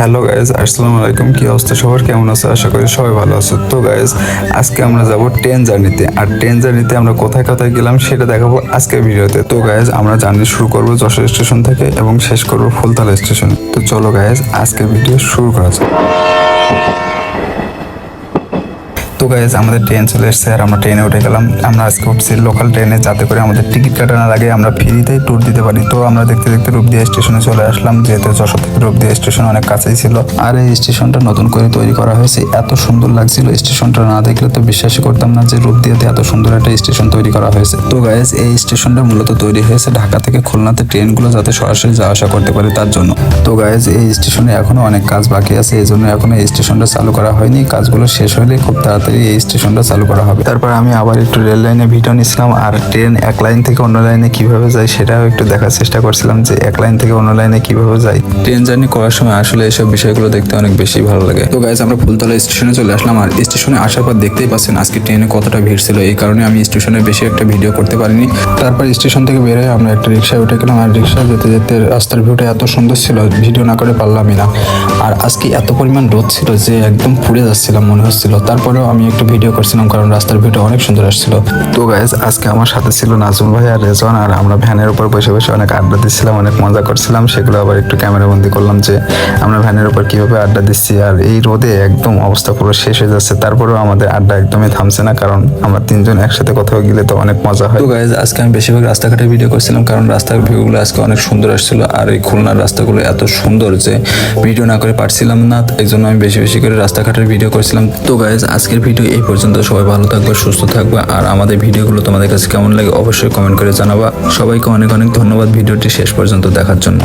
Hello guys আসসালামু আলাইকুম কি অবস্থা? সবার কেমন আছে? আশা করি সবাই ভালো আছো। তো গাইজ আজকে আমরা যাব ট্রেন জার্নিতে আর ট্রেন জার্নিতে আমরা কোথায় কোথায় গেলাম সেটা দেখাবো আজকের ভিডিওতে। তো গাইজ আমরা জার্নি শুরু করব যশোর স্টেশন থেকে এবং শেষ করব ফুলতলা স্টেশন তো, চলো গাইজ আজকের ভিডিও শুরু করা যাক। গাইজ আমাদের ট্রেন চলে এসেছে আর আমরা ট্রেনে উঠে গেলাম। আমরা আজকে উঠছি লোকাল ট্রেনে যাতে করে আমাদের টিকিট কাটানোর আগে আমরা ফ্রিতেই ট্যুর দিতে পারি। তো আমরা দেখতে দেখতে রূপদিয়া স্টেশনে চলে আসলাম, যেহেতু যশোর থেকে রূপদিয়া স্টেশন অনেক কাছেই ছিল। আর এই স্টেশনটা নতুন করে তৈরি করা হয়েছে। এত সুন্দর লাগছিল স্টেশনটা না দেখলে তো বিশ্বাসই করতাম না যে রূপদিয়াতে এত সুন্দর একটা স্টেশন তৈরি করা হয়েছে। তো গাইজ এই স্টেশনটা মূলত তৈরি হয়েছে ঢাকা থেকে খুলনাতে ট্রেনগুলো যাতে সরাসরি যাওয়া আসা করতে পারে তার জন্য। তো গাইজ এই স্টেশনে এখনও অনেক কাজ বাকি আছে। এই জন্য এখনও এই স্টেশনটা চালু করা হয়নি। কাজগুলো শেষ হলে খুব তাড়াতাড়ি এই স্টেশনটা চালু করা হবে। তারপর আমি আবার একটু রেল লাইনে ভিডিও নিছিলাম আর ট্রেন এক লাইন থেকে অন্য লাইনে কীভাবে যায় সেটাও একটু দেখার চেষ্টা করছিলাম যে এক লাইন থেকে অন্য লাইনে কীভাবে যায়। ট্রেন জার্নি করার সময় আসলে এসব বিষয়গুলো দেখতে অনেক বেশি ভালো লাগে। তো গাইজ আমরা ফুলতলা স্টেশনে চলে আসলাম আর স্টেশনে আসার পর দেখতেই পাচ্ছেন আজকে ট্রেনে কতটা ভিড় ছিল। এই কারণে আমি স্টেশনে বেশি একটা ভিডিও করতে পারিনি। তারপর স্টেশন থেকে বের হয়ে আমরা একটা রিক্সায় উঠে গেলাম। আর রিক্সা যেতে যেতে রাস্তার ভিউটা এত সুন্দর ছিল, ভিডিও না করে পারলামই না। আর আজকে এত পরিমাণ রোদ ছিল যে একদম পুড়ে যাচ্ছিলাম, মনে হচ্ছিল। তারপরেও আমি একটু ভিডিও করছিলাম, কারণ রাস্তার ভিউটা অনেক সুন্দর আসছিল। তো গাইজ আজকে আমার সাথে ছিল নাজমুল ভাই আর রেজন আর আমরা ভ্যানের উপর বসে বসে অনেক আড্ডা দিচ্ছিলাম, অনেক মজা করছিলাম। সেগুলো আবার একটু ক্যামেরা বন্দি করলাম যে, আমরা ভ্যানের উপর কীভাবে আড্ডা দিচ্ছি। আর এই রোদে একদম অবস্থা পুরো শেষ হয়ে যাচ্ছে। তারপরেও আমাদের আড্ডা একদমই থামছে না, কারণ আমরা তিনজন একসাথে কোথাও গেলে তো অনেক মজা হয়। তো গাইজ আজকে আমি বেশিরভাগ রাস্তাঘাটে ভিডিও করছিলাম, কারণ রাস্তার ভিউগুলো আজকে অনেক সুন্দর আসছিল। আর এই খুলনার রাস্তাগুলো এত সুন্দর যে ভিডিও না করে পারছিলাম না। এই জন্য আমি বেশি বেশি করে রাস্তাঘাটের ভিডিও করছিলাম। তো গাইজ আজকের ভিডিও এই পর্যন্ত। সবাই ভালো থাকবে, সুস্থ থাকবে। আর আমাদের ভিডিওগুলো তোমাদের কাছে কেমন লাগে অবশ্যই কমেন্ট করে জানাবা। সবাইকে অনেক অনেক ধন্যবাদ ভিডিওটি শেষ পর্যন্ত দেখার জন্য।